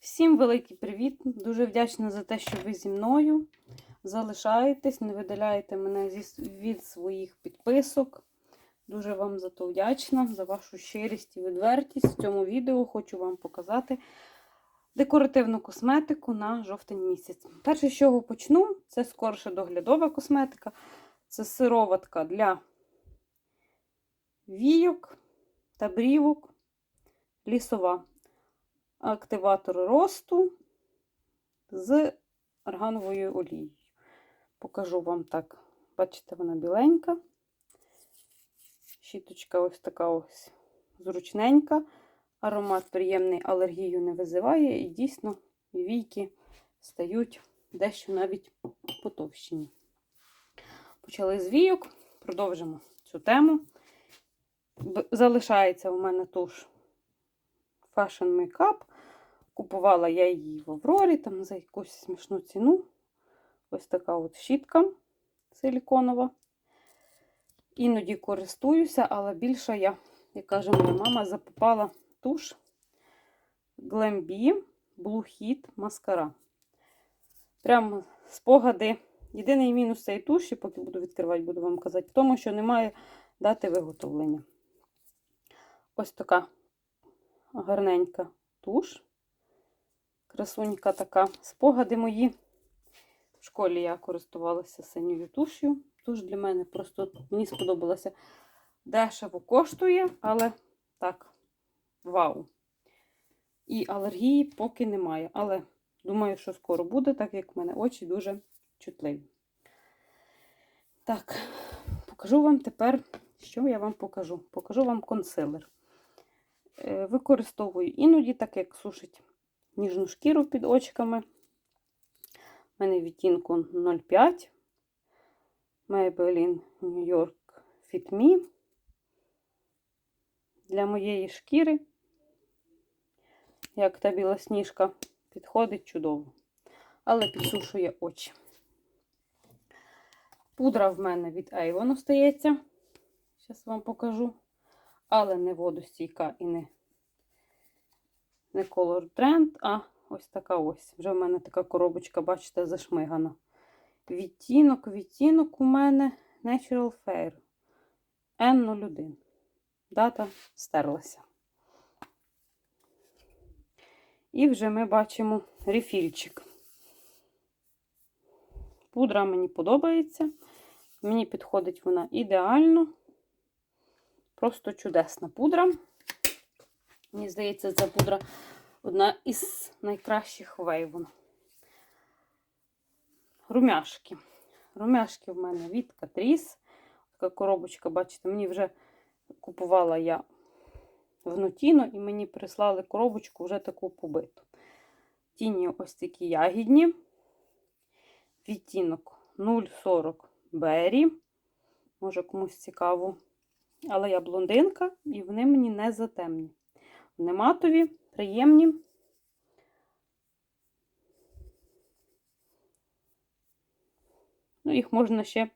Всім великий привіт! Дуже вдячна за те, що ви зі мною залишаєтесь, не видаляєте мене від своїх підписок. Дуже вам за то вдячна, за вашу щирість і відвертість. В цьому відео хочу вам показати декоративну косметику на жовтень місяць. Перше, з чого почну, це скорше доглядова косметика. Це сироватка для війок та брівок, лісова активатор росту з органовою олією. Покажу вам так. Бачите, вона біленька. Щіточка ось така ось зручненька. Аромат приємний, алергію не визиває, і дійсно війки стають дещо навіть потовщені. Почали з війок, продовжимо цю тему. Залишається у мене туш Fashion Makeup. Купувала я її в Аврорі там за якусь смішну ціну. Ось така от щітка силіконова. Іноді користуюся, але більше я, як каже моя мама, запопала туш Glambi Blue Heat Mascara. Прямо спогади. Єдиний мінус цієї туші, поки буду відкривати, буду вам казати, в тому, що немає дати виготовлення. Ось така гарненька туш. Красунька така. Спогади мої. В школі я користувалася синьою туш'ю. Туш для мене просто мені сподобалося. Дешево коштує, але так, вау. І алергії поки немає. Але думаю, що скоро буде, так як в мене очі дуже чутливі. Так, покажу вам тепер, що я вам покажу. Покажу вам консилер. Використовую іноді, так як сушить ніжну шкіру під очками. У мене відтінку 0,5 Maybelline New York Fit Me. Для моєї шкіри, як та біла сніжка, підходить чудово. Але підсушує очі. Пудра в мене від Avon остається. Зараз вам покажу. Але не водостійка і не не Color Trend, а ось така ось. Вже в мене така коробочка, бачите, зашмигана. Відтінок, відтінок у мене Natural Fair N01. Дата стерлася. І вже ми бачимо рефільчик. Пудра мені подобається. Мені підходить вона ідеально. Просто чудесна пудра. Мені здається, ця пудра одна із найкращих вейвон. Румяшки. Румяшки в мене від Catrice. Така коробочка, бачите, мені вже купувала я в Нотіно, і мені прислали коробочку вже таку побиту. Тіні ось такі ягідні. Відтінок 0,40 Berry. Може комусь цікаво. Але я блондинка, і вони мені не затемні. Вони матові, приємні. Ну, їх можна ще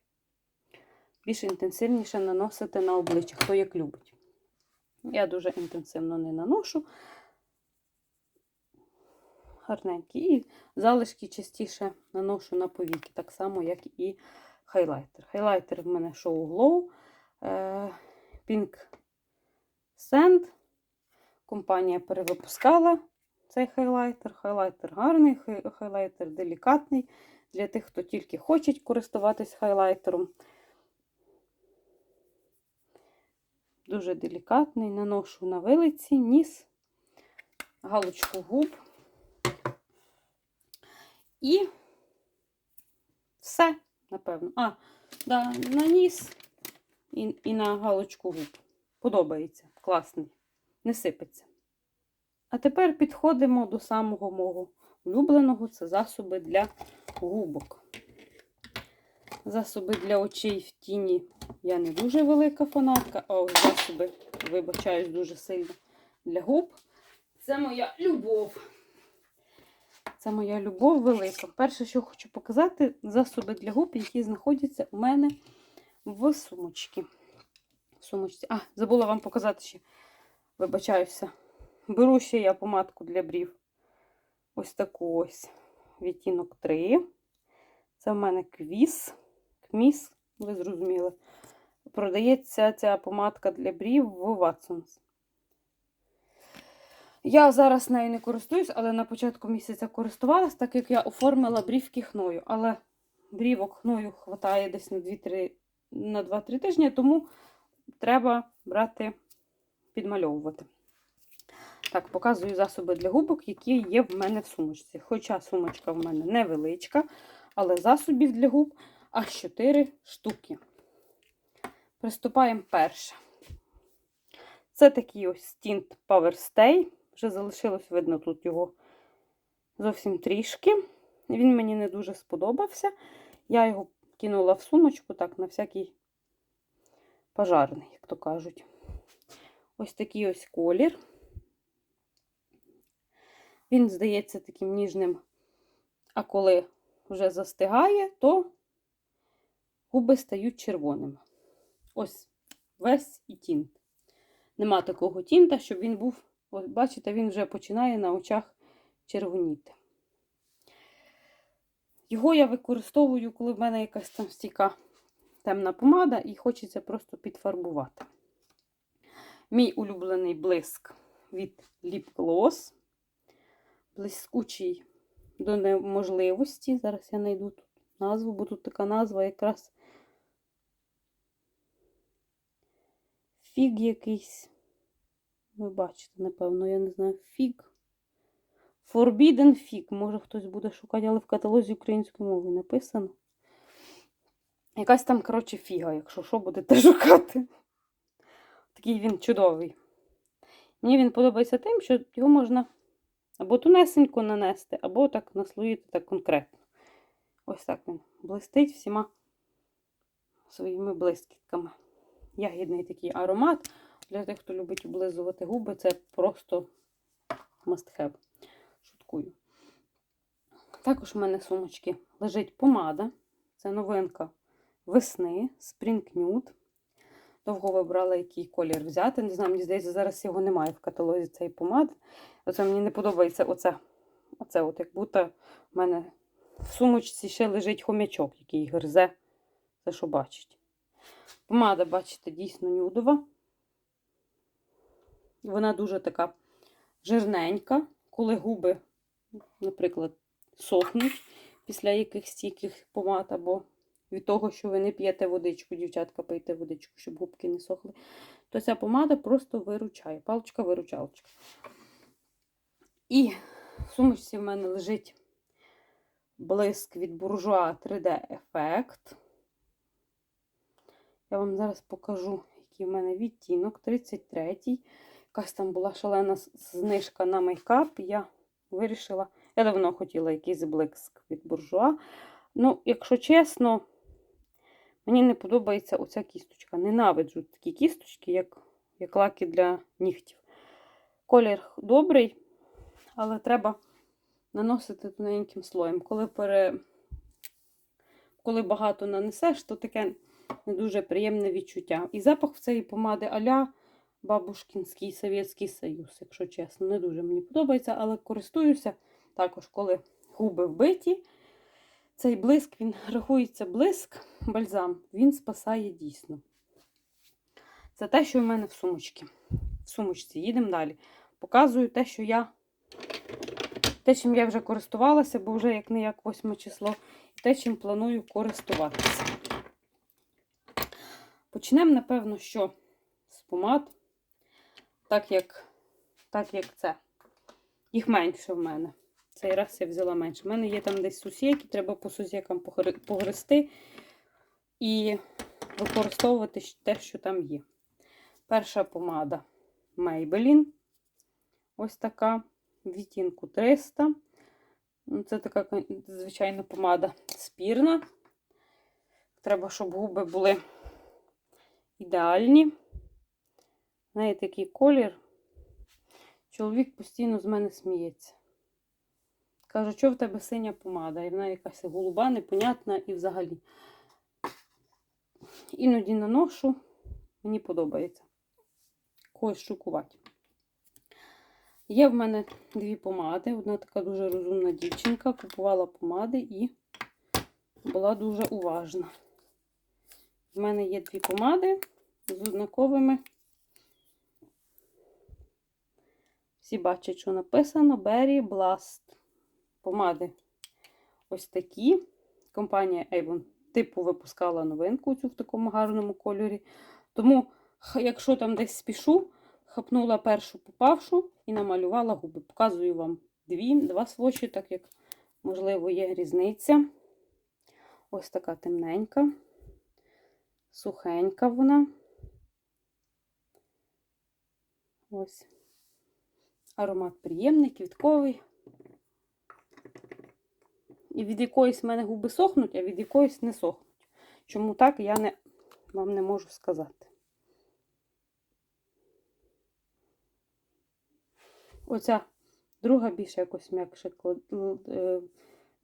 більш інтенсивніше наносити на обличчя, хто як любить. Я дуже інтенсивно не наношу. Гарненькі. І залишки частіше наношу на повіки, так само, як і хайлайтер. Хайлайтер в мене Show Glow Pink Sand. Компанія перевипускала цей хайлайтер. Хайлайтер гарний, хайлайтер делікатний. Для тих, хто тільки хоче користуватись хайлайтером. Дуже делікатний, наношу на вилиці, ніс, галочку губ. І все, напевно. А, да, на ніс і, і на галочку губ. Подобається. Класний не сипеться. А тепер підходимо до самого мого улюбленого це засоби для губок. Засоби для очей в тіні я не дуже велика фанатка, а ось засоби, вибачаюсь, дуже сильно для губ. Це моя любов. Це моя любов велика. Перше, що хочу показати, засоби для губ, які знаходяться у мене в сумочці. В сумочці. А, забула вам показати ще. Вибачаюся. Беру ще я помадку для брів. ось таку ось відтінок 3. Це в мене квіз. Кміс, ви зрозуміли. Продається ця помадка для брів в Watsons. Я зараз нею не користуюсь, але на початку місяця користувалась, так як я оформила брівки хною. Але брівок хною хватає десь на 2-3 на 2-3 тижні, тому треба брати, підмальовувати. Так, показую засоби для губок, які є в мене в сумочці. Хоча сумочка в мене невеличка, але засобів для губ аж 4 штуки. Приступаємо перше. Це такий ось Tint Power Stay. Вже залишилось, видно, тут його зовсім трішки. Він мені не дуже сподобався. Я його кинула в сумочку, так, на всякий пожарний, як то кажуть. Ось такий ось колір. Він здається таким ніжним, а коли вже застигає, то губи стають червоними. Ось весь і тінт. Нема такого тінта, щоб він був, ось бачите, він вже починає на очах червоніти. Його я використовую, коли в мене якась там стійка темна помада, і хочеться просто підфарбувати. Мій улюблений блиск від Lip Gloss. Блискучий до неможливості. Зараз я знайду тут назву, бо тут така назва якраз фіг якийсь. Ви бачите, напевно, я не знаю, фіг. Forbidden Fig. Може хтось буде шукати, але в каталозі української мови написано. Якась там, коротше, фіга, якщо що, будете шукати. Такий він чудовий. Мені він подобається тим, що його можна або тунесенько нанести, або так наслоїти так конкретно. Ось так він блистить всіма своїми блискітками. Ягідний такий аромат. Для тих, хто любить облизувати губи, це просто have. Шуткую. Також в мене в сумочці лежить помада. Це новинка весни Spring Nude. Довго вибрала, який колір взяти. Не знаю, мені здається, зараз його немає в каталозі цієї помади. Оце мені не подобається оце. Оце от, як будто в мене в сумочці ще лежить хомячок, який гризе. Це що бачить. Помада, бачите, дійсно нюдова. Вона дуже така жирненька, коли губи, наприклад, сохнуть після якихось стійких помад, або від того, що ви не п'єте водичку, дівчатка, пийте водичку, щоб губки не сохли, то ця помада просто виручає. Паличка-виручалочка. І в сумочці в мене лежить блиск від буржуа 3D ефект. Я вам зараз покажу, який в мене відтінок. 33-й. Якась там була шалена знижка на мейкап. Я вирішила, я давно хотіла якийсь блиск від буржуа. Ну, якщо чесно, мені не подобається оця кісточка. Ненавиджу такі кісточки, як, як лаки для нігтів. Колір добрий, але треба наносити тоненьким слоєм. Коли пере... Коли багато нанесеш, то таке не дуже приємне відчуття. І запах в цієї помади аля бабушкінський Совєтський Союз, якщо чесно, не дуже мені подобається, але користуюся також, коли губи вбиті. Цей блиск, він рахується блиск, бальзам, він спасає дійсно. Це те, що в мене в сумочці. В сумочці. Їдемо далі. Показую те, що я. Те, чим я вже користувалася, бо вже як не як 8 число, і те, чим планую користуватися. Почнемо, напевно, що з помад, так як, так як це. Їх менше в мене. Цей раз я взяла менше. У мене є там десь сусіки, треба по сусікам погрести і використовувати те, що там є. Перша помада Maybelline. Ось така. Відтінку 300. Ну, Це така, звичайна помада спірна. Треба, щоб губи були ідеальні. Неї такий колір. Чоловік постійно з мене сміється. Каже, що в тебе синя помада? І вона якась голуба, непонятна і взагалі. Іноді наношу, мені подобається. Когось шокувати. Є в мене дві помади. Одна така дуже розумна дівчинка. Купувала помади і була дуже уважна. В мене є дві помади з однаковими. Всі бачать, що написано Berry Blast. Помади ось такі. Компанія Avon типу випускала новинку цю в такому гарному кольорі. Тому, якщо там десь спішу, хапнула першу попавшу і намалювала губи. Показую вам дві, два свочі, так як, можливо, є різниця. Ось така темненька, сухенька вона. Ось. Аромат приємний, квітковий. І від якоїсь в мене губи сохнуть, а від якоїсь не сохнуть. Чому так, я не, вам не можу сказати. Оця друга більше якось м'якше л- е,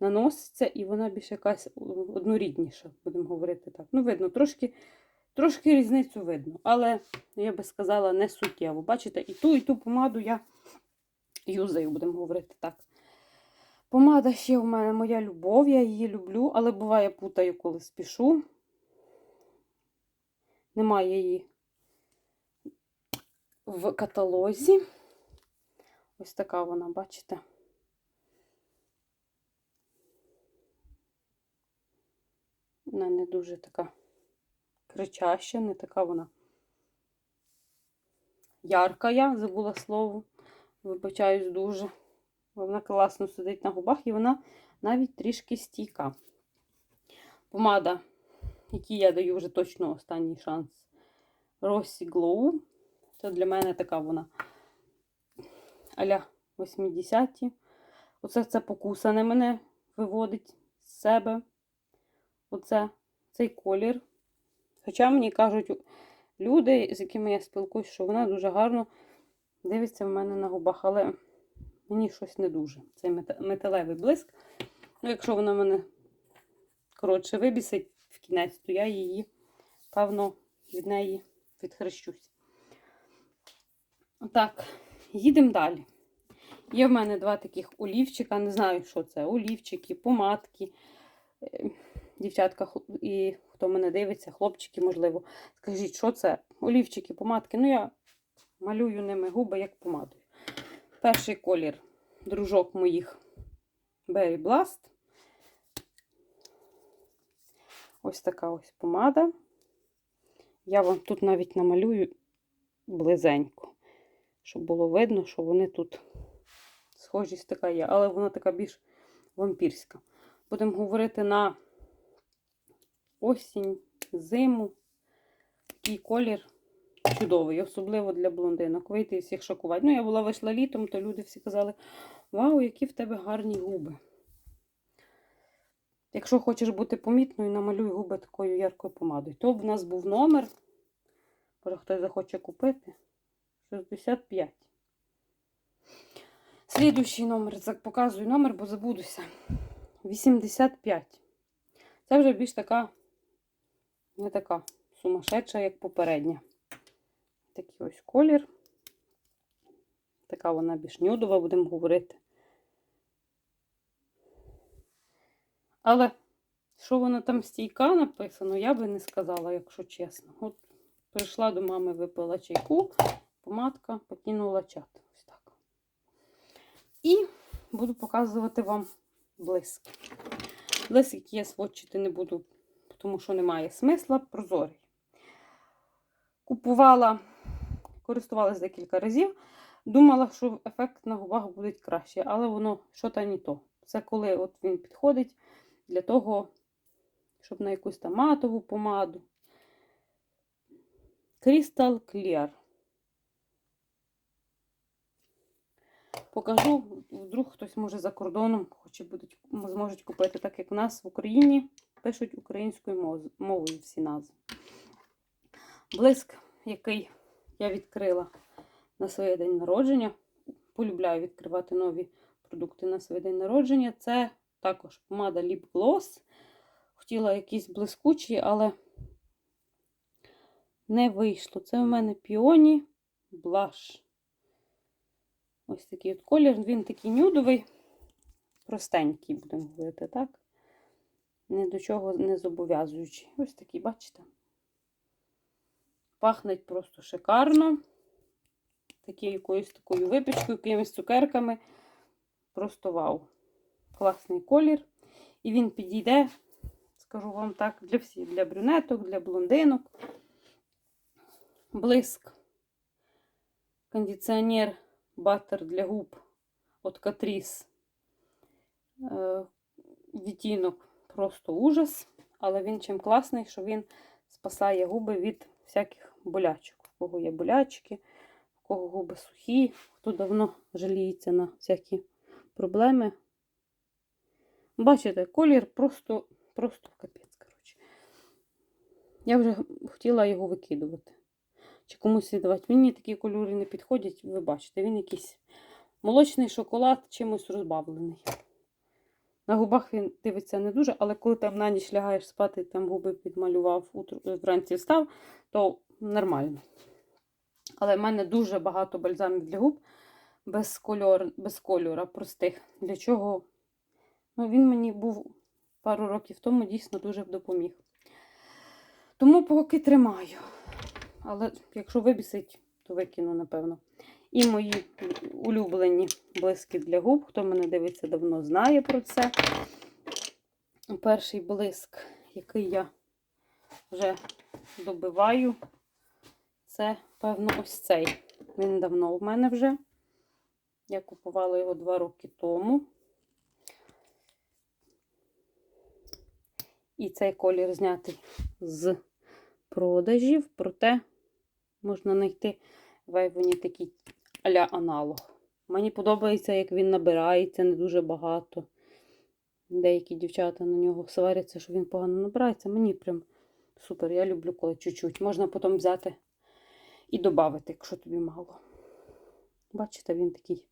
наноситься, і вона більш якась е, однорідніша, будемо говорити так. Ну, видно, трошки, трошки різницю видно, але я би сказала, не суттєво. Бачите, і ту, і ту помаду я юзаю, будемо говорити так. Помада ще в мене моя любов, я її люблю, але буває путаю, коли спішу. Немає її в каталозі. Ось така вона, бачите. Вона не дуже така кричаща, не така вона ярка, я забула слово. Вибачаюсь дуже. Вона класно сидить на губах і вона навіть трішки стійка. Помада, якій я даю вже точно останній шанс. Rossi Glow. Це для мене така вона аля 80-ті. Оце це покусане мене виводить з себе. Оце цей колір. Хоча мені кажуть люди, з якими я спілкуюсь, що вона дуже гарно дивиться в мене на губах, але мені щось не дуже. Цей металевий блиск. Ну, якщо вона мене коротше вибісить в кінець, то я її, певно, від неї відхрещусь. Так, їдемо далі. Є в мене два таких олівчика, не знаю, що це. Олівчики, помадки. Е, Дівчатка і хто мене дивиться, хлопчики, можливо, скажіть, що це? Олівчики, помадки. Ну, я малюю ними губи як помадою. Перший колір дружок моїх Berry Blast. Ось така ось помада. Я вам тут навіть намалюю близенько, щоб було видно, що вони тут схожість така є, але вона така більш вампірська. Будемо говорити на осінь, зиму. Такий колір чудовий, особливо для блондинок. Вийти і всіх шокувати. Ну, я була вийшла літом, то люди всі казали: Вау, які в тебе гарні губи. Якщо хочеш бути помітною, намалюй губи такою яркою помадою. То в нас був номер. Може, хтось захоче купити. 65. Слідуючий номер. Показую номер, бо забудуся. 85. Це вже більш така, не така сумасшедша, як попередня. Такий ось колір. Така вона більш нюдова, будемо говорити. Але що вона там стійка написано, я би не сказала, якщо чесно. От прийшла до мами, випила чайку, помадка, покинула чат. Ось так. І буду показувати вам блиск. Блиск, я сводчити не буду, тому що немає смисла, прозорий. Купувала, користувалася декілька разів. Думала, що ефект на губах буде краще, але воно що та не то. Це коли от він підходить для того, щоб на якусь там матову помаду. Crystal Clear. Покажу, вдруг хтось може за кордоном хоче будуть, зможуть купити, так як в нас в Україні пишуть українською мовою всі назви. Блиск, який я відкрила на своє день народження. Полюбляю відкривати нові продукти на свій день народження. Це також помада Lip Gloss. Хотіла якийсь блискучий, але не вийшло. Це у мене піоні блаш. Ось такий от колір. Він такий нюдовий, простенький, будемо говорити, так? Ні до чого не зобов'язуючий. Ось такий, бачите? Пахнеть просто шикарно. Такий якоюсь такою випічкою, якимись цукерками. Просто вау. Класний колір. І він підійде, скажу вам так, для всіх, для брюнеток, для блондинок. Блиск. Кондиціонер баттер для губ от Catrice. Е, Відтінок просто ужас. Але він чим класний, що він спасає губи від всяких болячок. У кого є болячки, у кого губи сухі, хто давно жаліється на всякі проблеми. Бачите, колір просто, просто капець, коротше. Я вже хотіла його викидувати. Чи комусь віддавати. Мені такі кольори не підходять, ви бачите, він якийсь молочний шоколад чимось розбавлений. На губах він дивиться не дуже, але коли там на ніч лягаєш спати, там губи підмалював, вранці встав, то нормально. Але в мене дуже багато бальзамів для губ без, кольор, без кольора простих. Для чого? Ну, він мені був пару років тому дійсно дуже допоміг. Тому поки тримаю. Але якщо вибісить, то викину, напевно. І мої улюблені блиски для губ. Хто мене дивиться давно, знає про це. Перший блиск, який я вже добиваю, це, певно, ось цей. Він давно в мене вже. Я купувала його два роки тому. І цей колір знятий з продажів, проте можна знайти в Ейвоні такий а-ля аналог. Мені подобається, як він набирається, не дуже багато. Деякі дівчата на нього сваряться, що він погано набирається. Мені прям супер. Я люблю, коли чуть-чуть. Можна потім взяти і додати, якщо тобі мало. Бачите, він такий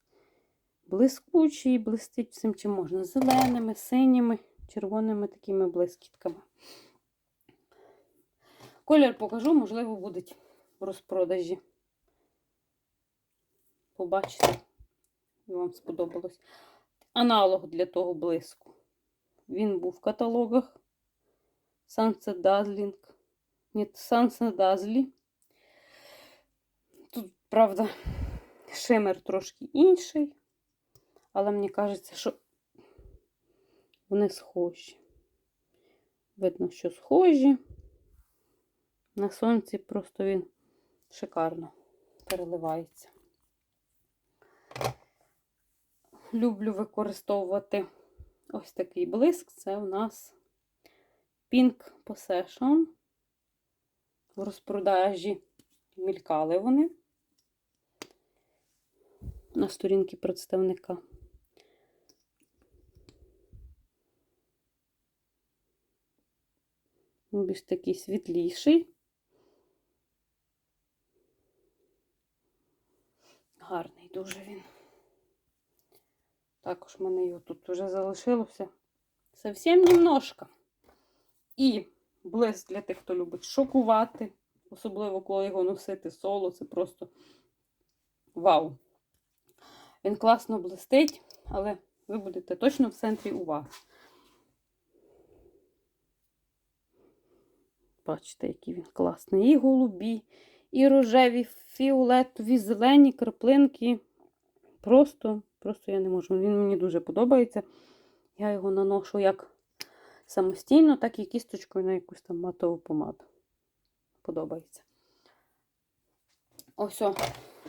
блискучий, блистить всім чим можна. Зеленими, синіми, червоними такими блискітками. Колір покажу, можливо, будуть в розпродажі. Побачите, вам сподобалось. Аналог для того блиску. Він був в каталогах. Sunset Dazzling. Ні, Sunset Dazzly. Правда, шимер трошки інший. Але мені кажеться, що вони схожі. Видно, що схожі. На сонці просто він шикарно переливається. Люблю використовувати ось такий блиск. Це у нас Pink Possession. В розпродажі мількали вони на сторінки представника. Більш такий світліший. Гарний дуже він. Також в мене його тут вже залишилося. Совсем немножко. І блиск для тих, хто любить шокувати. Особливо, коли його носити соло, це просто вау. Він класно блистить, але ви будете точно в центрі уваги. Бачите, який він класний. І голубі, і рожеві, фіолетові, зелені краплинки. Просто, просто я не можу. Він мені дуже подобається. Я його наношу як самостійно, так і кісточкою на якусь там матову помаду. Подобається. Ось, о,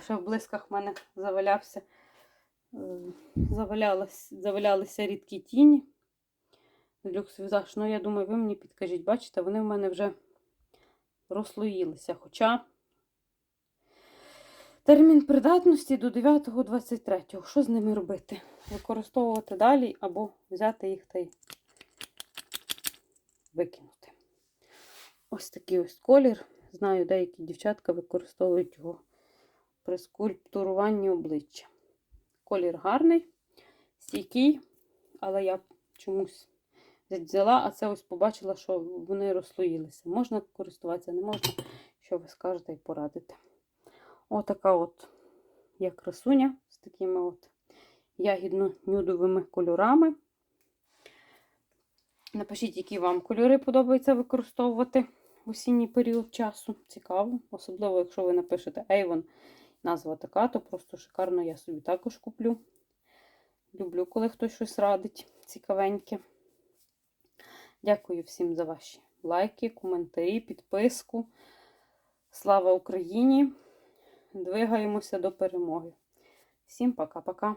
ще в блисках в мене завалявся, завалялися рідкі тіні. Люкс візаж. Ну, я думаю, ви мені підкажіть, бачите, вони в мене вже розслоїлися. Хоча термін придатності до 9.23. Що з ними робити? Використовувати далі або взяти їх та й викинути. Ось такий ось колір. Знаю, деякі дівчатка використовують його при скульптуруванні обличчя. Колір гарний, стійкий, але я чомусь взяла, а це ось побачила, що вони розслоїлися. Можна користуватися, не можна, що ви скажете і порадите. Отака от я красуня з такими от ягідно-нюдовими кольорами. Напишіть, які вам кольори подобається використовувати в осінній період часу. Цікаво. Особливо, якщо ви напишете Avon, назва така, то просто шикарно я собі також куплю. Люблю, коли хтось щось радить цікавеньке. Дякую всім за ваші лайки, коментарі, підписку. Слава Україні! Двигаємося до перемоги. Всім пока-пока!